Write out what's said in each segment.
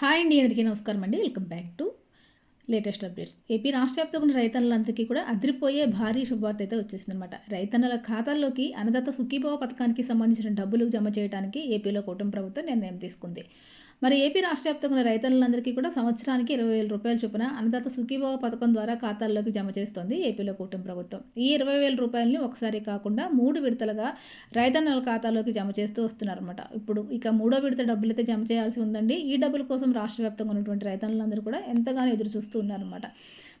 Hi అండి అందరికీ నమస్కారం అండి. Welcome back to latest updates. AP రాష్ట్ర వ్యాప్తంగా ఉన్న రైతన్నలందరికీ కూడా అదిరిపోయే భారీ శుభవార్త అయితే వచ్చేసిందనమాట రైతన్నల ఖాతాల్లోకి అన్నదాత సుఖీభావ పథకానికి సంబంధించిన డబ్బులు జమ చేయడానికి ఏపీలో కూటమి ప్రభుత్వం నిర్ణయం తీసుకుంది. మరి ఏపీ రాష్ట్ర వ్యాప్తంగా ఉన్న కూడా సంవత్సరానికి ఇరవై వేల రూపాయల చొప్పున అన్నదాత సుఖీభావ పథకం ద్వారా ఖాతాల్లోకి జమ చేస్తోంది ఏపీలో కూటమి ప్రభుత్వం. ఈ ఇరవై వేల రూపాయలని ఒకసారి కాకుండా మూడు విడతలుగా రైతన్నల ఖాతాలోకి జమ చేస్తూ వస్తున్నారన్నమాట. ఇప్పుడు ఇక మూడో విడత డబ్బులు అయితే జమ చేయాల్సి ఉందండి. ఈ డబ్బుల కోసం రాష్ట్ర వ్యాప్తంగా ఉన్నటువంటి రైతన్నలందరూ కూడా ఎంతగానో ఎదురు చూస్తూ ఉన్నారన్నమాట.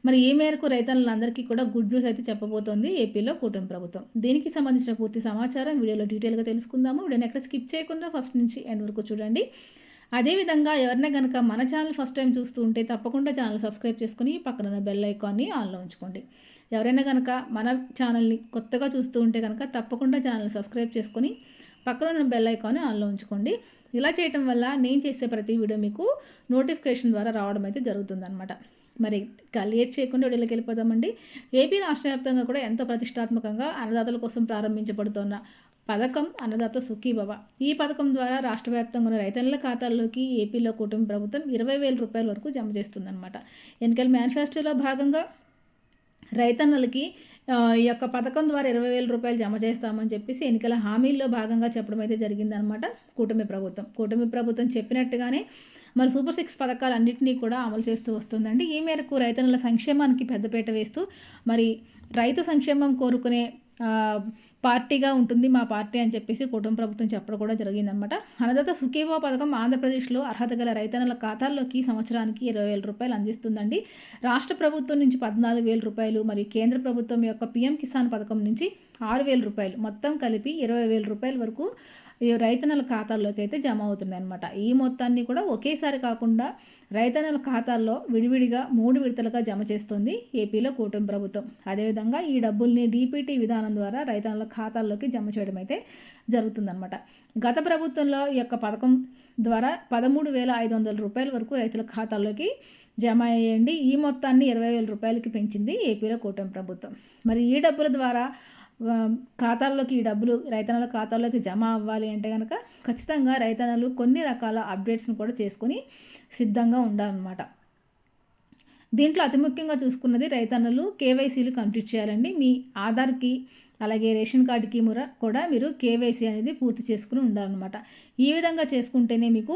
మరి ఈ మేరకు రైతన్నలందరికీ కూడా గుడ్ న్యూస్ అయితే చెప్పబోతోంది ఏపీలో కూటమి ప్రభుత్వం. దీనికి సంబంధించిన పూర్తి సమాచారం వీడియోలో డీటెయిల్గా తెలుసుకుందాము. వీడియోని ఎక్కడ స్కిప్ చేయకుండా ఫస్ట్ నుంచి ఎండ్ వరకు చూడండి. అదేవిధంగా ఎవరైనా కనుక మన ఛానల్ ఫస్ట్ టైం చూస్తూ ఉంటే తప్పకుండా ఛానల్ సబ్స్క్రైబ్ చేసుకుని పక్కన బెల్ ఐకాన్ని ఆన్లో ఉంచుకోండి. ఎవరైనా కనుక మన ఛానల్ని కొత్తగా చూస్తూ ఉంటే కనుక తప్పకుండా ఛానల్ సబ్స్క్రైబ్ చేసుకొని పక్కన ఉన్న బెల్ ఐకాన్ని ఆన్లో ఉంచుకోండి. ఇలా చేయటం వల్ల నేను చేసే ప్రతి వీడియో మీకు నోటిఫికేషన్ ద్వారా రావడం అయితే జరుగుతుందన్నమాట. మరి కలియేట్ చేయకుండా వీడియోకి వెళ్ళిపోదామండి. ఏపీ రాష్ట్ర వ్యాప్తంగా కూడా ఎంతో ప్రతిష్టాత్మకంగా అన్నదాతల కోసం ప్రారంభించబడుతున్న పథకం అన్నదాత సుఖీభవ ఈ పథకం ద్వారా రాష్ట్ర వ్యాప్తంగా ఉన్న రైతన్నల ఖాతాల్లోకి ఏపీలో కుటుంబ ప్రభుత్వం ఇరవై వేల రూపాయల వరకు జమ చేస్తుందన్నమాట. ఎన్నికల మేనిఫెస్టోలో భాగంగా రైతన్నలకి ఈ యొక్క పథకం ద్వారా ఇరవై వేల రూపాయలు జమ చేస్తామని చెప్పేసి ఎన్నికల హామీల్లో భాగంగా చెప్పడం అయితే జరిగిందనమాట కూటమి ప్రభుత్వం. కూటమి ప్రభుత్వం చెప్పినట్టుగానే మరి సూపర్ సిక్స్ పథకాలన్నింటినీ కూడా అమలు చేస్తూ వస్తుందండి. ఈ మేరకు రైతన్నుల సంక్షేమానికి పెద్దపీట వేస్తూ మరి రైతు సంక్షేమం కోరుకునే పార్టీగా ఉంటుంది మా పార్టీ అని చెప్పేసి కుటుంబ ప్రభుత్వం చెప్పడం కూడా జరిగిందనమాట అన్నదాత సుఖీభావ పథకం ఆంధ్రప్రదేశ్లో అర్హత గల రైతన్నల ఖాతాల్లోకి సంవత్సరానికి ఇరవై వేల రూపాయలు అందిస్తుందండి. రాష్ట్ర ప్రభుత్వం నుంచి పద్నాలుగు వేల రూపాయలు మరియు కేంద్ర ప్రభుత్వం యొక్క పీఎం కిసాన్ పథకం నుంచి ఆరు వేల రూపాయలు. మొత్తం కలిపి ఇరవై వేల రూపాయల వరకు రైతన్నల ఖాతాల్లోకి అయితే జమ అవుతున్నాయి అనమాట ఈ మొత్తాన్ని కూడా ఒకేసారి కాకుండా రైతన్నల ఖాతాల్లో విడివిడిగా మూడు విడతలుగా జమ చేస్తుంది ఏపీలో కూటమి ప్రభుత్వం. అదేవిధంగా ఈ డబ్బుల్ని డీపీటీ విధానం ద్వారా రైతన్నల ఖాతాల్లోకి జమ చేయడం అయితే జరుగుతుందన్నమాట. గత ప్రభుత్వంలో ఈ యొక్క పథకం ద్వారా పదమూడు వేల ఐదు వందల రూపాయల వరకు రైతుల ఖాతాల్లోకి జమ అయ్యండి ఈ మొత్తాన్ని ఇరవై వేల రూపాయలకి పెంచింది ఏపీలో కూటమి ప్రభుత్వం. మరి ఈ డబ్బుల ద్వారా ఖాతాల్లోకి ఈ డబ్బులు రైతన్నల ఖాతాల్లోకి జమ అవ్వాలి అంటే కనుక ఖచ్చితంగా రైతన్నలు కొన్ని రకాల అప్డేట్స్ని కూడా చేసుకొని సిద్ధంగా ఉండాలన్నమాట. దీంట్లో అతి ముఖ్యంగా చూసుకున్నది రైతన్నలు కేవైసీలు కంప్లీట్ చేయాలండి. మీ ఆధార్కి అలాగే రేషన్ కార్డుకి ముర కూడా మీరు కేవైసీ అనేది పూర్తి చేసుకుని ఉండాలన్నమాట. ఈ విధంగా చేసుకుంటేనే మీకు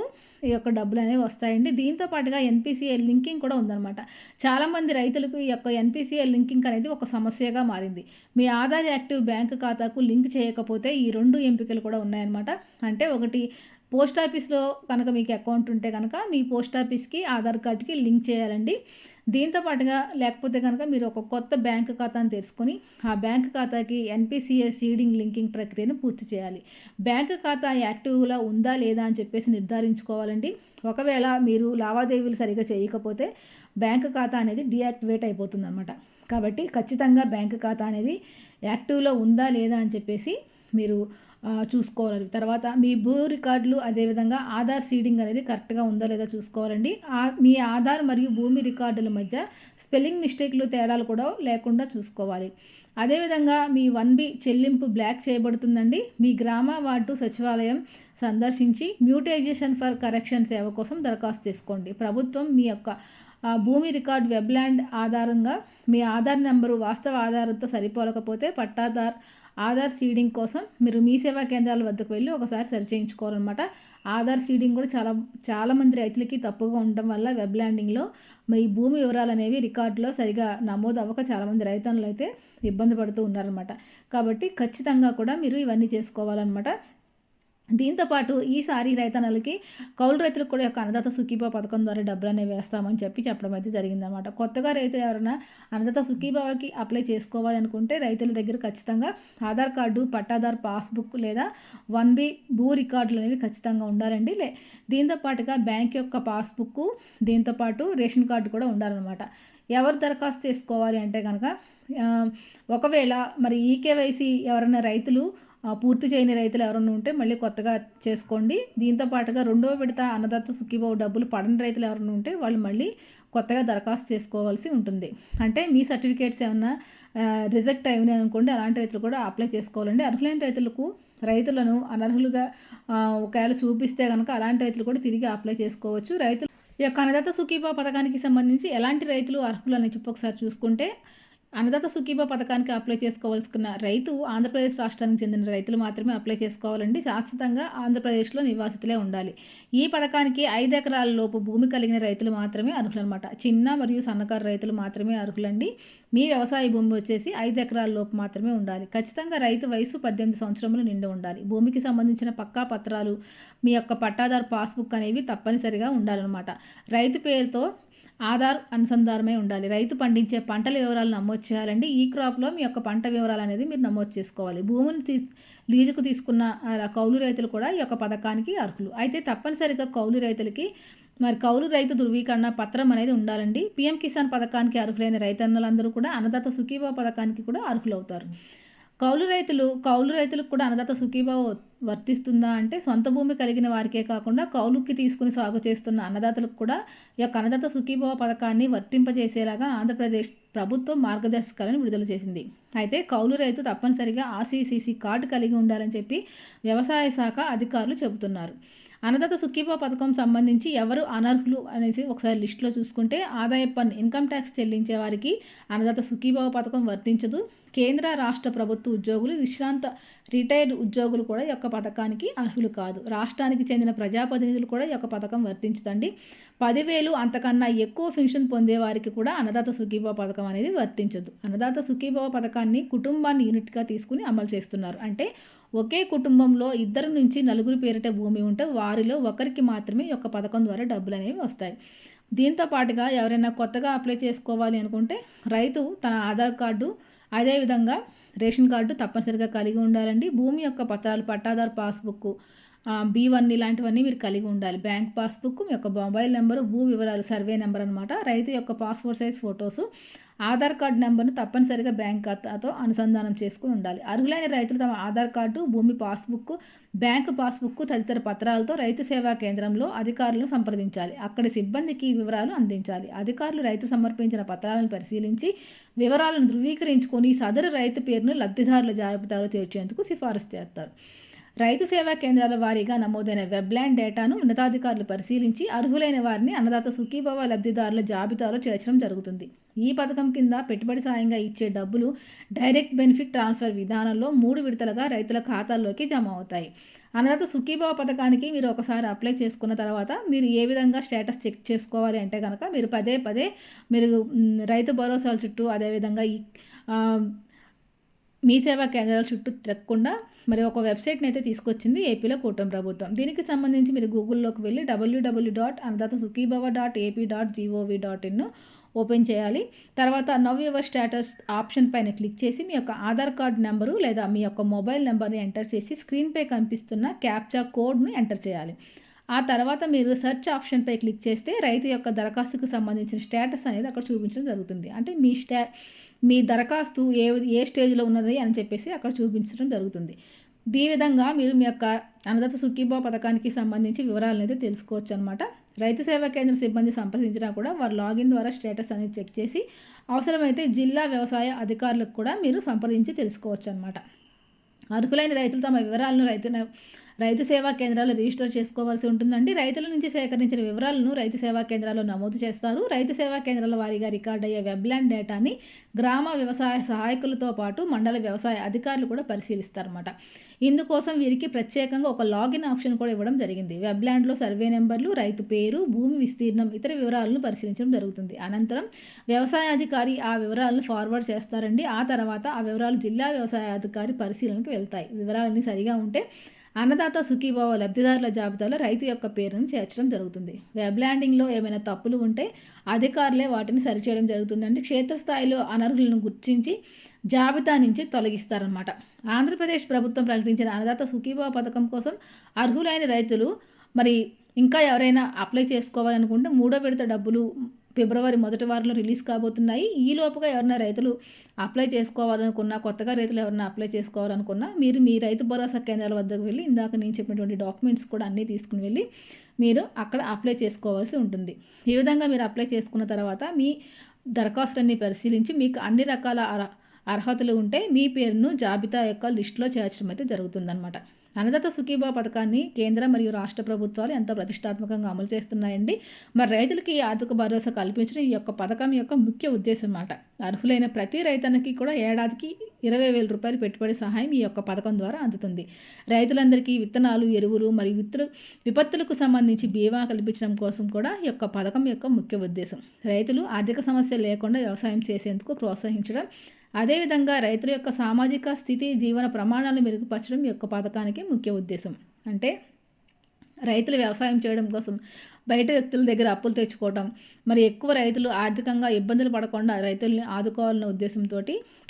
ఈ యొక్క డబ్బులు అనేవి వస్తాయండి. దీంతో పాటుగా ఎన్పిసిఎల్ లింకింగ్ కూడా ఉందన్నమాట. చాలామంది రైతులకు ఈ యొక్క ఎన్పిసిఎల్ లింకింగ్ అనేది ఒక సమస్యగా మారింది. మీ ఆధార్ యాక్టివ్ బ్యాంక్ ఖాతాకు లింక్ చేయకపోతే ఈ రెండు ఎంపికలు కూడా ఉన్నాయన్నమాట. అంటే ఒకటి పోస్ట్ ఆఫీస్లో కనుక మీకు అకౌంట్ ఉంటే కనుక మీ పోస్ట్ ఆఫీస్కి ఆధార్ కార్డ్కి లింక్ చేయాలండి. దీంతో పాటుగా లేకపోతే కనుక మీరు ఒక కొత్త బ్యాంక్ ఖాతాను తెరుచుకొని ఆ బ్యాంక్ ఖాతాకి ఎన్పిసిఎస్ సీడింగ్ లింకింగ్ ప్రక్రియను పూర్తి చేయాలి. బ్యాంక్ ఖాతా యాక్టివ్గా ఉందా లేదా అని చెప్పేసి నిర్ధారించుకోవాలండి. ఒకవేళ మీరు లావాదేవీలు సరిగా చేయకపోతే బ్యాంక్ ఖాతా అనేది డియాక్టివేట్ అయిపోతుంది అనమాట కాబట్టి ఖచ్చితంగా బ్యాంక్ ఖాతా అనేది యాక్టివ్లో ఉందా లేదా అని చెప్పేసి మీరు చూసుకోవాలి తర్వాత మీ భూ రికార్డులు అదేవిధంగా ఆధార్ సీడింగ్ అనేది కరెక్ట్గా ఉందో లేదో చూసుకోవాలండి. మీ ఆధార్ మరియు భూమి రికార్డుల మధ్య స్పెల్లింగ్ మిస్టేక్లు తేడాలు కూడా లేకుండా చూసుకోవాలి. అదేవిధంగా మీ వన్ బి చెల్లింపు బ్లాక్ చేయబడుతుందండి. మీ గ్రామ వార్డు సచివాలయం సందర్శించి మ్యూటైజేషన్ ఫర్ కరెక్షన్ సేవ కోసం దరఖాస్తు చేసుకోండి. ప్రభుత్వం మీ యొక్క భూమి రికార్డ్ వెబ్ల్యాండ్ ఆధారంగా మీ ఆధార్ నెంబరు వాస్తవ ఆధారంతో సరిపోలకపోతే పట్టాదార్ ఆధార్ సీడింగ్ కోసం మీరు మీ సేవా కేంద్రాల వద్దకు వెళ్ళి ఒకసారి సరి చేయించుకోవాలన్నమాట. ఆధార్ సీడింగ్ కూడా చాలా చాలామంది రైతులకి తప్పుగా ఉండడం వల్ల వెబ్ ల్యాండింగ్లో మీ భూమి వివరాలు అనేవి రికార్డులో సరిగా నమోదు అవ్వక చాలామంది రైతన్నులు అయితే ఇబ్బంది పడుతూ ఉన్నారనమాట కాబట్టి ఖచ్చితంగా కూడా మీరు ఇవన్నీ చేసుకోవాలన్నమాట. దీంతోపాటు ఈసారి రైతన్నలకి కౌలు రైతులకు కూడా యొక్క అన్నదాత సుఖీభావ పథకం ద్వారా డబ్బులు అనేవి వేస్తామని చెప్పి చెప్పడం అయితే జరిగిందనమాట కొత్తగా రైతులు ఎవరైనా అన్నదాత సుఖీభావకి అప్లై చేసుకోవాలి అనుకుంటే రైతుల దగ్గర ఖచ్చితంగా ఆధార్ కార్డు పట్టాదార్ పాస్బుక్ లేదా వన్ బి భూ రికార్డులు అనేవి ఖచ్చితంగా ఉండాలండి. లే దీంతో పాటుగా బ్యాంక్ యొక్క పాస్బుక్ దీంతోపాటు రేషన్ కార్డు కూడా ఉండాలన్నమాట. ఎవరు దరఖాస్తు చేసుకోవాలి అంటే కనుక ఒకవేళ మరి ఈకేవైసీ ఎవరైనా రైతులు పూర్తి చేయని రైతులు ఎవరైనా ఉంటే మళ్ళీ కొత్తగా చేసుకోండి. దీంతో పాటుగా రెండవ విడత అన్నదాత సుఖీబాబు డబ్బులు పడని రైతులు ఎవరైనా ఉంటే వాళ్ళు మళ్ళీ కొత్తగా దరఖాస్తు చేసుకోవాల్సి ఉంటుంది. అంటే మీ సర్టిఫికేట్స్ ఏమన్నా రిజెక్ట్ అయినాయి అనుకోండి అలాంటి రైతులు కూడా అప్లై చేసుకోవాలండి. అర్హులైన రైతులకు రైతులను అనర్హులుగా ఒకవేళ చూపిస్తే కనుక అలాంటి రైతులు కూడా తిరిగి అప్లై చేసుకోవచ్చు. రైతులు ఈ యొక్క అన్నదాత సుఖీభా పథకానికి సంబంధించి ఎలాంటి రైతులు అర్హులు అని చెప్పి ఒకసారి చూసుకుంటే అన్నదాత సుఖీభా పథకానికి అప్లై చేసుకోవాల్సిన రైతు ఆంధ్రప్రదేశ్ రాష్ట్రానికి చెందిన రైతులు మాత్రమే అప్లై చేసుకోవాలండి. శాశ్వతంగా ఆంధ్రప్రదేశ్లో నివాసితులే ఉండాలి. ఈ పథకానికి ఐదు ఎకరాల లోపు భూమి కలిగిన రైతులు మాత్రమే అర్హులనమాట చిన్న మరియు సన్నకారు రైతులు మాత్రమే అర్హులండి. మీ వ్యవసాయ భూమి వచ్చేసి ఐదు ఎకరాల లోపు మాత్రమే ఉండాలి. ఖచ్చితంగా రైతు వయసు పద్దెనిమిది సంవత్సరములు నిండి ఉండాలి. భూమికి సంబంధించిన పక్కా పత్రాలు మీ యొక్క పట్టాదారు పాస్బుక్ అనేవి తప్పనిసరిగా ఉండాలన్నమాట. రైతు పేరుతో ఆధార్ అనుసంధానమై ఉండాలి. రైతు పండించే పంటల వివరాలు నమోదు చేయాలండి. ఈ క్రాప్లో మీ యొక్క పంట వివరాలు అనేది మీరు నమోదు చేసుకోవాలి. భూమిని తీ లీజుకు తీసుకున్న కౌలు రైతులు కూడా ఈ యొక్క పథకానికి అర్హులు. అయితే తప్పనిసరిగా కౌలు రైతులకి మరి కౌలు రైతు ధృవీకరణ పత్రం అనేది ఉండాలండి. పీఎం కిసాన్ పథకానికి అర్హులైన రైతన్నలందరూ కూడా అన్నదాత సుఖీభా పథకానికి కూడా అర్హులవుతారు. కౌలు రైతులు కౌలు రైతులకు కూడా అన్నదాత సుఖీభావ వర్తిస్తుందా అంటే సొంత భూమి కలిగిన వారికే కాకుండా కౌలుకి తీసుకుని సాగు చేస్తున్న అన్నదాతలకు కూడా ఈ యొక్క అన్నదాత సుఖీభావ పథకాన్ని వర్తింపజేసేలాగా ఆంధ్రప్రదేశ్ ప్రభుత్వం మార్గదర్శకాలను విడుదల చేసింది. అయితే కౌలు రైతు తప్పనిసరిగా ఆర్సీసీసీ కార్డు కలిగి ఉండాలని చెప్పి వ్యవసాయ శాఖ అధికారులు చెబుతున్నారు. అన్నదాత సుఖీభా పథకం సంబంధించి ఎవరు అనర్హులు అనేసి ఒకసారి లిస్టులో చూసుకుంటే ఆదాయ పన్ను ఇన్కమ్ ట్యాక్స్ చెల్లించే వారికి అన్నదాత సుఖీభావ పథకం వర్తించదు. కేంద్ర రాష్ట్ర ప్రభుత్వ ఉద్యోగులు విశ్రాంత రిటైర్డ్ ఉద్యోగులు కూడా ఈ యొక్క పథకానికి అర్హులు కాదు. రాష్ట్రానికి చెందిన ప్రజాప్రతినిధులు కూడా ఈ యొక్క పథకం వర్తించదండి. పదివేలు అంతకన్నా ఎక్కువ పెన్షన్ పొందే వారికి కూడా అన్నదాత సుఖీభావ పథకం అనేది వర్తించదు. అన్నదాత సుఖీభావ పథకాన్ని కుటుంబాన్ని యూనిట్గా తీసుకుని అమలు చేస్తున్నారు. అంటే ఒకే కుటుంబంలో ఇద్దరు నుంచి నలుగురు పేరిట భూమి ఉంటే వారిలో ఒకరికి మాత్రమే యొక్క పథకం ద్వారా డబ్బులు అనేవి వస్తాయి. దీంతో పాటుగా ఎవరైనా కొత్తగా అప్లై చేసుకోవాలి అనుకుంటే రైతు తన ఆధార్ కార్డు అదేవిధంగా రేషన్ కార్డు తప్పనిసరిగా కలిగి ఉండాలండి. భూమి యొక్క పత్రాలు పట్టాదారు పాస్బుక్ బీ వన్ ఇలాంటివన్నీ మీరు కలిగి ఉండాలి. బ్యాంక్ పాస్బుక్ మీ యొక్క మొబైల్ నెంబరు భూ వివరాలు సర్వే నెంబర్ అనమాట రైతు యొక్క passport size photos Aadhaar card నెంబర్ను తప్పనిసరిగా బ్యాంక్ ఖాతాతో అనుసంధానం చేసుకుని ఉండాలి. అర్హులైన రైతులు తమ ఆధార్ కార్డు భూమి పాస్బుక్ బ్యాంకు పాస్బుక్ తదితర పత్రాలతో రైతు సేవా కేంద్రంలో అధికారులను సంప్రదించాలి. అక్కడి సిబ్బందికి వివరాలు అందించాలి. అధికారులు రైతు సమర్పించిన పత్రాలను పరిశీలించి వివరాలను ధృవీకరించుకొని సదరు రైతు పేరును లబ్ధిదారుల జాబితాలో చేర్చేందుకు సిఫారసు చేస్తారు. రైతు సేవా కేంద్రాల వారీగా నమోదైన వెబ్లైన్ డేటాను ఉన్నతాధికారులు పరిశీలించి అర్హులైన వారిని అన్నదాత సుఖీభవ లబ్ధిదారుల జాబితాలో చేర్చడం జరుగుతుంది. ఈ పథకం కింద పెట్టుబడి సాయంగా ఇచ్చే డబ్బులు డైరెక్ట్ బెనిఫిట్ ట్రాన్స్ఫర్ విధానంలో మూడు విడతలుగా రైతుల ఖాతాల్లోకి జమ అవుతాయి. అన్నదాత సుఖీభావ పథకానికి మీరు ఒకసారి అప్లై చేసుకున్న తర్వాత మీరు ఏ విధంగా స్టేటస్ చెక్ చేసుకోవాలి అంటే కనుక మీరు పదే పదే మీరు రైతు భరోసాల చుట్టూ అదేవిధంగా ఈ మీ సేవా కేంద్రాల చుట్టూ తిరగకుండా మరి ఒక వెబ్సైట్ని అయితే తీసుకొచ్చింది ఏపీలో కూటమి ప్రభుత్వం. దీనికి సంబంధించి మీరు గూగుల్లోకి వెళ్ళి W W dot Annadata Sukhibhava dot AP dot G O V dot in open చేయాలి. తర్వాత నవ్ యువర్ స్టేటస్ ఆప్షన్ పైన క్లిక్ చేసి మీ యొక్క ఆధార్ కార్డ్ నెంబరు లేదా మీ యొక్క మొబైల్ నెంబర్ని ఎంటర్ చేసి స్క్రీన్పై కనిపిస్తున్న క్యాప్చా కోడ్ను ఎంటర్ చేయాలి. ఆ తర్వాత మీరు సెర్చ్ ఆప్షన్పై క్లిక్ చేస్తే రైతు యొక్క దరఖాస్తుకు సంబంధించిన స్టేటస్ అనేది అక్కడ చూపించడం జరుగుతుంది. అంటే మీ స్టా మీ దరఖాస్తు ఏ ఏ స్టేజ్లో ఉన్నది అని చెప్పేసి అక్కడ చూపించడం జరుగుతుంది. ఈ విధంగా మీరు మీ యొక్క అన్నదాత సుఖీభావ పథకానికి సంబంధించి వివరాలను అయితే తెలుసుకోవచ్చు అనమాట రైతు సేవా కేంద్ర సిబ్బంది సంప్రదించినా కూడా వారు లాగిన్ ద్వారా స్టేటస్ అనేది చెక్ చేసి అవసరమైతే జిల్లా వ్యవసాయ అధికారులకు కూడా మీరు సంప్రదించి తెలుసుకోవచ్చు అనమాట అర్హులైన రైతులు తమ వివరాలను రైతు రైతు సేవా కేంద్రాలు రిజిస్టర్ చేసుకోవాల్సి ఉంటుందండి. రైతుల నుంచి సేకరించిన వివరాలను రైతు సేవా కేంద్రాల్లో నమోదు చేస్తారు. రైతు సేవా కేంద్రాల వారీగా రికార్డ్ అయ్యే వెబ్లాండ్ డేటాని గ్రామ వ్యవసాయ సహాయకులతో పాటు మండల వ్యవసాయ అధికారులు కూడా పరిశీలిస్తారన్నమాట. ఇందుకోసం వీరికి ప్రత్యేకంగా ఒక లాగిన్ ఆప్షన్ కూడా ఇవ్వడం జరిగింది. వెబ్లాండ్లో సర్వే నెంబర్లు రైతు పేరు భూమి విస్తీర్ణం ఇతర వివరాలను పరిశీలించడం జరుగుతుంది. అనంతరం వ్యవసాయ అధికారి ఆ వివరాలను ఫార్వర్డ్ చేస్తారండి. ఆ తర్వాత ఆ వివరాలు జిల్లా వ్యవసాయ అధికారి పరిశీలనకు వెళ్తాయి. వివరాలన్నీ సరిగా ఉంటే అన్నదాత సుఖీభావ లబ్ధిదారుల జాబితాలో రైతు యొక్క పేరును చేర్చడం జరుగుతుంది. వెబ్ ల్యాండింగ్లో ఏమైనా తప్పులు ఉంటే అధికారులే వాటిని సరిచేయడం జరుగుతుందండి క్షేత్రస్థాయిలో అనర్హులను గుర్తించి జాబితా నుంచి తొలగిస్తారన్నమాట. ఆంధ్రప్రదేశ్ ప్రభుత్వం ప్రకటించిన అన్నదాత సుఖీభావ పథకం కోసం అర్హులైన రైతులు మరి ఇంకా ఎవరైనా అప్లై చేసుకోవాలనుకుంటే మూడో విడత డబ్బులు ఫిబ్రవరి మొదటి వారంలో రిలీజ్ కాబోతున్నాయి. ఈ లోపుగా ఎవరైనా రైతులు అప్లై చేసుకోవాలనుకున్నా కొత్తగా రైతులు ఎవరైనా అప్లై చేసుకోవాలనుకున్నా మీరు మీ రైతు భరోసా కేంద్రాల వద్దకు వెళ్ళి ఇందాక నేను చెప్పినటువంటి డాక్యుమెంట్స్ కూడా అన్నీ తీసుకుని వెళ్ళి మీరు అక్కడ అప్లై చేసుకోవాల్సి ఉంటుంది. ఈ విధంగా మీరు అప్లై చేసుకున్న తర్వాత మీ దరఖాస్తులన్నీ పరిశీలించి మీకు అన్ని రకాల అర్హతలు ఉంటే మీ పేరును జాబితా యొక్క లిస్టులో చేర్చడం అయితే జరుగుతుందన్నమాట. అన్నదాత సుఖీభా పథకాన్ని కేంద్ర మరియు రాష్ట్ర ప్రభుత్వాలు ఎంతో ప్రతిష్టాత్మకంగా అమలు చేస్తున్నాయండి. మరి రైతులకి ఆర్థిక భరోసా కల్పించడం ఈ యొక్క పథకం యొక్క ముఖ్య ఉద్దేశం అన్నమాట. అర్హులైన ప్రతి రైతన్నకి కూడా ఏడాదికి ఇరవై వేల రూపాయలు పెట్టుబడి సహాయం ఈ యొక్క పథకం ద్వారా అందుతుంది. రైతులందరికీ విత్తనాలు ఎరువులు మరియు విత్తులు విపత్తులకు సంబంధించి బీమా కల్పించడం కోసం కూడా ఈ యొక్క పథకం యొక్క ముఖ్య ఉద్దేశం. రైతులు ఆర్థిక సమస్య లేకుండా వ్యవసాయం చేసేందుకు ప్రోత్సహించడం అదేవిధంగా రైతుల యొక్క సామాజిక స్థితి జీవన ప్రమాణాలు మెరుగుపరచడం యొక్క పథకానికి ముఖ్య ఉద్దేశం. అంటే రైతులు వ్యవసాయం చేయడం కోసం బయట వ్యక్తుల దగ్గర అప్పులు తెచ్చుకోవడం మరి ఎక్కువ రైతులు ఆర్థికంగా ఇబ్బందులు పడకుండా రైతుల్ని ఆదుకోవాలన్న ఉద్దేశంతో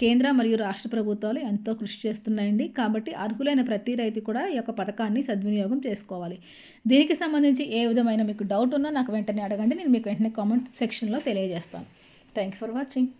కేంద్ర మరియు రాష్ట్ర ప్రభుత్వాలు ఎంతో కృషి చేస్తున్నాయండి. కాబట్టి అర్హులైన ప్రతి రైతు కూడా ఈ యొక్క పథకాన్ని సద్వినియోగం చేసుకోవాలి. దీనికి సంబంధించి ఏ విధమైన మీకు డౌట్ ఉన్నా నాకు వెంటనే అడగండి. నేను మీకు వెంటనే కామెంట్ సెక్షన్లో తెలియజేస్తాను. Thank you for watching